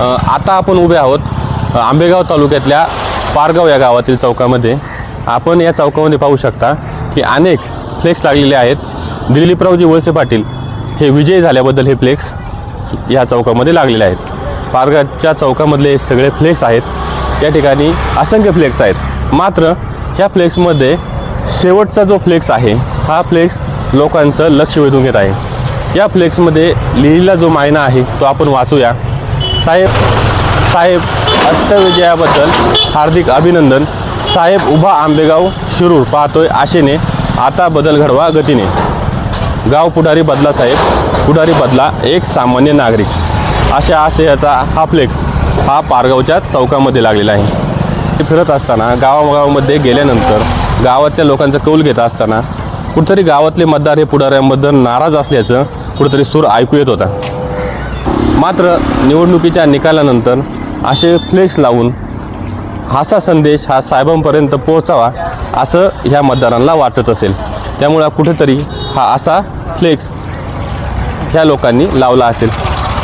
आता आपण उभे आहोत आंबेगाव तालुक्यातल्या पारगाव या गावातील चौकामध्ये. आपण या चौकामध्ये पाहू शकता की अनेक फ्लेक्स लागलेले आहेत. दिलीपरावजी वळसे पाटील हे विजयी झाल्याबद्दल हे फ्लेक्स या चौकामध्ये लागलेले आहेत. पारगावच्या चौकामधले सगळे फ्लेक्स आहेत. या ठिकाणी असंख्य फ्लेक्स आहेत. मात्र ह्या फ्लेक्समध्ये शेवटचा जो फ्लेक्स आहे हा फ्लेक्स लोकांचं लक्ष वेधून घेत आहे. या फ्लेक्समध्ये लिहिलेला जो मायना आहे तो आपण वाचूया. साहेब साहेब अष्टविजयाबद्दल हार्दिक अभिनंदन. साहेब उभा आंबेगाव शिरूर पाहतोय आशेने. आता बदल घडवा गतीने. गाव पुढारी बदला साहेब. पुढारी बदला एक सामान्य नागरिक. अशा आशयाचा हा फ्लेक्स हा पारगावच्या चौकामध्ये लागलेला आहे. फिरत असताना गावागावामध्ये गेल्यानंतर गावातल्या लोकांचा कौल घेत असताना कुठेतरी गावातले मतदार हे पुढाऱ्यांबद्दल नाराज असल्याचं कुठेतरी सूर ऐकू येत होता. मात्र निवडणुकीच्या निकालानंतर असे फ्लेक्स लावून हासा संदेश हा साहेबांपर्यंत पोहोचावा असं ह्या मतदारांना वाटत असेल. त्यामुळं कुठेतरी हा असा फ्लेक्स ह्या लोकांनी लावला असेल.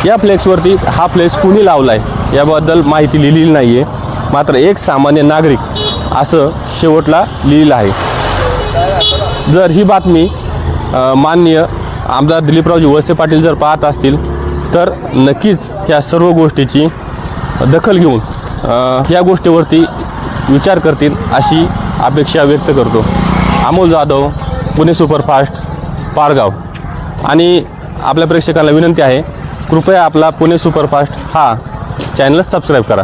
या फ्लेक्सवरती हा फ्लेक्स कुणी लावला आहे याबद्दल माहिती लिहिलेली नाही आहे मात्र एक सामान्य नागरिक असं शेवटला लिहिलं आहे. जर ही बातमी माननीय आमदार दिलीपरावजी वळसे पाटील जर पाहत असतील तर नक्कीच ह्या सर्व गोष्टीची दखल घेऊन या गोष्टीवरती विचार करतील अशी अपेक्षा व्यक्त करतो. अमोल जाधव पुणे सुपरफास्ट पारगाव. आणि आपल्या प्रेक्षकांना विनंती आहे कृपया आपला पुणे सुपरफास्ट हा चॅनल सबस्क्राईब करा.